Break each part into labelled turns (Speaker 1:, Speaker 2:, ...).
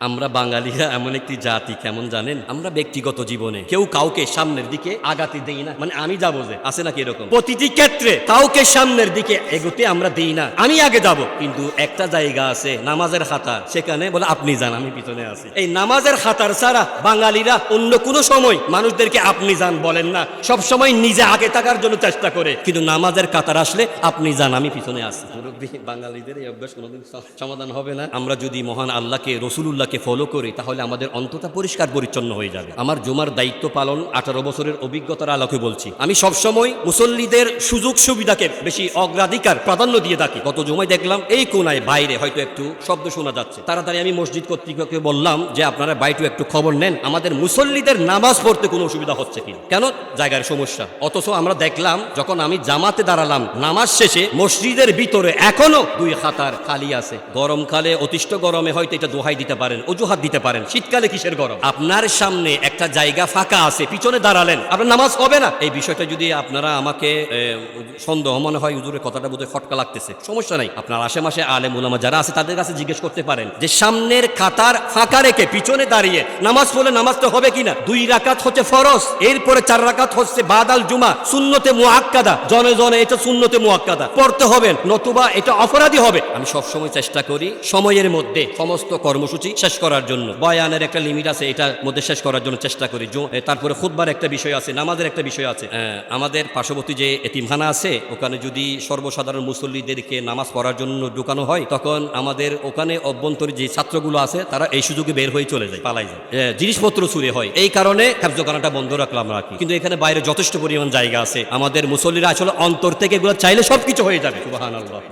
Speaker 1: আমরা বাঙালিরা এমন একটি জাতি কেমন জানেন? আমরা ব্যক্তিগত জীবনে কেউ কাউকে সামনের দিকে আগাতে দেই না। মানে আমি যাব যে আছে নাকি এরকম? প্রতিটি ক্ষেত্রে কাউকে সামনের দিকে এগোতে আমরা দেই না। আমি আগে যাব কিন্তু একটা জায়গা আছে নামাজের খাতা সেখানে বলে আপনি যান আমি পিছনে আছি। এই নামাজের খাতার ছাড়া বাঙালিরা অন্য কোনো সময় মানুষদেরকে আপনি যান বলেন না। সব সময় নিজে আগে থাকার জন্য চেষ্টা করে। কিন্তু নামাজের কাতার আসলে আপনি যান আমি পিছনে আছি। মুরব্বী বাঙালিদের এই অভ্যাস কোনোদিন সমাধান হবে না। আমরা যদি মহান আল্লাহকে রসুলুল্লাহকে ফলো করি, তাহলে আমাদের অন্ততা পরিষ্কার পরিচ্ছন্ন হয়ে যাবে। আমার জুমার দায়িত্ব পালন আঠারো বছরের অভিজ্ঞতার আলোকে বলছি। আমি সবসময় মুসল্লিদের সুযোগ সুবিধাকে বেশি অগ্রাধিকার প্রাধান্য দিয়ে থাকি। গত জুমায় দেখলাম এই কোনায় বাইরে হয়তো একটু শব্দ শোনা যাচ্ছে। তাড়াতাড়ি আমি মসজিদ কর্তৃপক্ষকে বললাম যে, আপনারা বাইটু একটু খবর নেন, আমাদের মুসল্লিদের নামাজ পড়তে কোনো অসুবিধা হচ্ছে কি কেন? জায়গার সমস্যা। অথচ আমরা দেখলাম, যখন আমি জামাতে দাঁড়ালাম, নামাজ শেষে মসজিদের ভিতরে এখনও দুই খাতার খালি আছে। গরমকালে অতিষ্ঠ গরমে হয়তো এটা দোহাই দিতে পারেন, অজুহাত দিতে পারেন। শীতকালে কিসের গরম? আপনার সামনে একটা জায়গা ফাঁকা আছে, পিছনে দাঁড়ালেন। আপনার নামাজ হবে না। এই বিষয়টা যদি আপনারা আমাকে সন্দেহ মনে হয়, হুজুরের কথাটা বোধহয় খটকা লাগতেছে। সমস্যা নাই। আপনার আশেপাশে আলেম উলামা যারা আছে, তাদের কাছে জিজ্ঞেস করতে পারেন যে, সামনের খাতার ফাঁকা রেখে পিছনে দাঁড়িয়ে নামাজ পড়লে নামাজ তো হবে কিনা? দুই রাকাত হচ্ছে ফরজ, এরপরে চার রাকাত হচ্ছে বাদাল জুমা, সুন্নতে মুআক্কাদা। জনে জনে এটা সুন্নতে মুআক্কাদা। পড়তে হবে, নতুবা এটা অপরাধী হবে। আমি সব সময় চেষ্টা করি, সময়ের মধ্যে সমস্ত কর্মসূচি শেষ করার জন্য। বয়ানের একটা লিমিট আছে এটার মধ্যে শেষ করার জন্য চেষ্টা করি। তারপরে খুতবার একটা বিষয় আছে নামাজের একটা বিষয় আছে। আমাদের পার্শ্ববর্তী যে এতিমখানা আছে ওখানে যদি সর্বসাধারণ মুসল্লিদেরকে নামাজ পড়ার জন্য ঢুকানো হয় তখন আমাদের ওখানে অভ্যন্তরীণ যে ছাত্রগুলো আছে তারা এই সুযোগে বের হয়ে চলে যায়। পালাই যায়। জিনিসপত্র চুরি হয়। এই কারণে খাবজখানাটা বন্ধ রাখলাম আর কি কিন্তু এখানে বাইরে যথেষ্ট পরিমাণ জায়গা আছে। আমাদের মুসল্লিরা আসলে অন্তর থেকে এগুলো চাইলে সবকিছু হয়ে যাবে।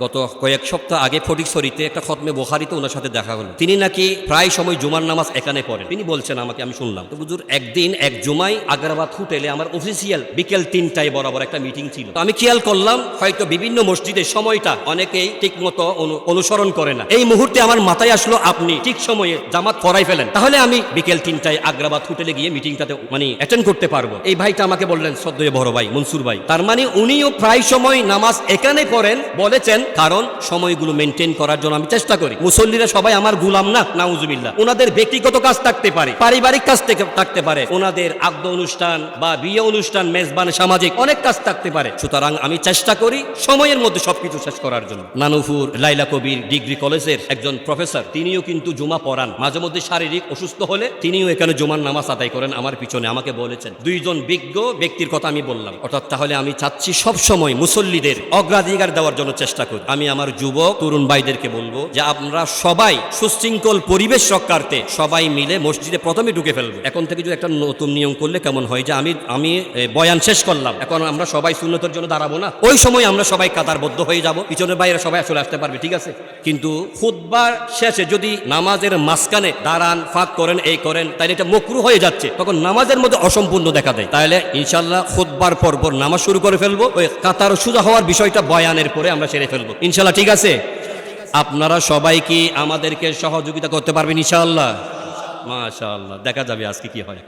Speaker 1: গত কয়েক সপ্তাহ আগে ফটিকছড়িতে একটা খতমে বোখারিতে ওনার সাথে দেখা হলো। তিনি নাকি প্রায় সময় জুমার নামাজ এখানে পড়েন তিনি বলছেন আমাকে, আমি শুনলাম। তো বুঝুর একদিন এক জুমাই আগ্রাবাদ হোটেলে আমার অফিসিয়াল বিকেল তিনটায় বরাবর একটা মিটিং ছিল। আমি খেয়াল করলাম, হয়তো বিভিন্ন মসজিদের সময়টা অনেকেই ঠিক মতো অনুসরণ করে না। এই মুহূর্তে আমার মাথায় আসলো, আপনি ঠিক সময়ে জামাত পড়াই ফেলেন। তাহলে আমি বিকেল তিনটায় আগ্রাবাদ হোটেলে গিয়ে মিটিংটাতে মানে অ্যাটেন্ড করতে পারব। এই ভাইটা আমাকে বললেন সদ্যই বড় ভাই, মনসুর ভাই। তার মানে উনিও প্রায় সময় নামাজ এখানে পড়েন, বলেছেন, কারণ সময়গুলো মেনটেন করার জন্য আমি চেষ্টা করি। মুসল্লিরা সবাই আমার গুলাম না নাউজুবিল্লাহ ওনাদের ব্যক্তিগত কাজ থাকতে পারে, পারিবারিক কাজ থাকতে পারে, ওনাদের আগ্দ অনুষ্ঠান বা বিয়ে অনুষ্ঠান, মেজবান সামাজিক অনেক কাজ থাকতে পারে। সুতরাং আমি চেষ্টা করি সময়ের মধ্যে সবকিছু শেষ করার জন্য। নানুপুর লাইলা কবির, ডিগ্রি কলেজের একজন প্রফেসর, তিনিও কিন্তু জুমা পড়ান। মাঝে মধ্যে শারীরিক অসুস্থ হলে তিনিও এখানে জুমার নামাজ আদায় করেন আমার পিছনে। আমাকে বলেছেন, দুইজন বিজ্ঞ ব্যক্তির কথা আমি বললাম। অর্থাৎ তাহলে আমি চাচ্ছি সব সময় মুসল্লিদের অগ্রাধিকার দেওয়ার জন্য চেষ্টা করি। আমি আমার যুবক, তরুণ ভাইদেরকে বলব যে, আমরা সবাই সুশৃঙ্খল পরিবেশ রক্ষার্থে সবাই মিলে মসজিদে প্রথমে ঢুকে ফেলব। এখন থেকে যদি একটা নতুন নিয়ম করলে কেমন হয় যে আমি আমি বয়ান শেষ করলাম। এখন আমরা সবাই সুন্নতের জন্য দাঁড়াবো না। ওই সময় আমরা সবাই কাতারবদ্ধ হয়ে যাব। পিছনের বাইরে সবাই চলে আসতে পারবে, ঠিক আছে? কিন্তু খুতবার শেষে যদি নামাজের মাঝখানে দাঁড়ান, ফাঁক করেন, এই করেন, তাহলে এটা মকরু হয়ে যাচ্ছে। তখন নামাজের মধ্যে অসম্পূর্ণ দেখা দেয়। তাহলে ইনশাল্লাহ খুতবার পর পর নামাজ শুরু করে ফেলব। ওই কাতার সুজা হওয়ার বিষয়টা বয়ানের পরে আমরা সেরে ফেলব। ইনশাল্লাহ ঠিক আছে? আপনারা সবাই কি আমাদেরকে সহযোগিতা করতে পারবেন ইনশাআল্লাহ? মাশাআল্লাহ দেখা যাবে আজকে কি হয়।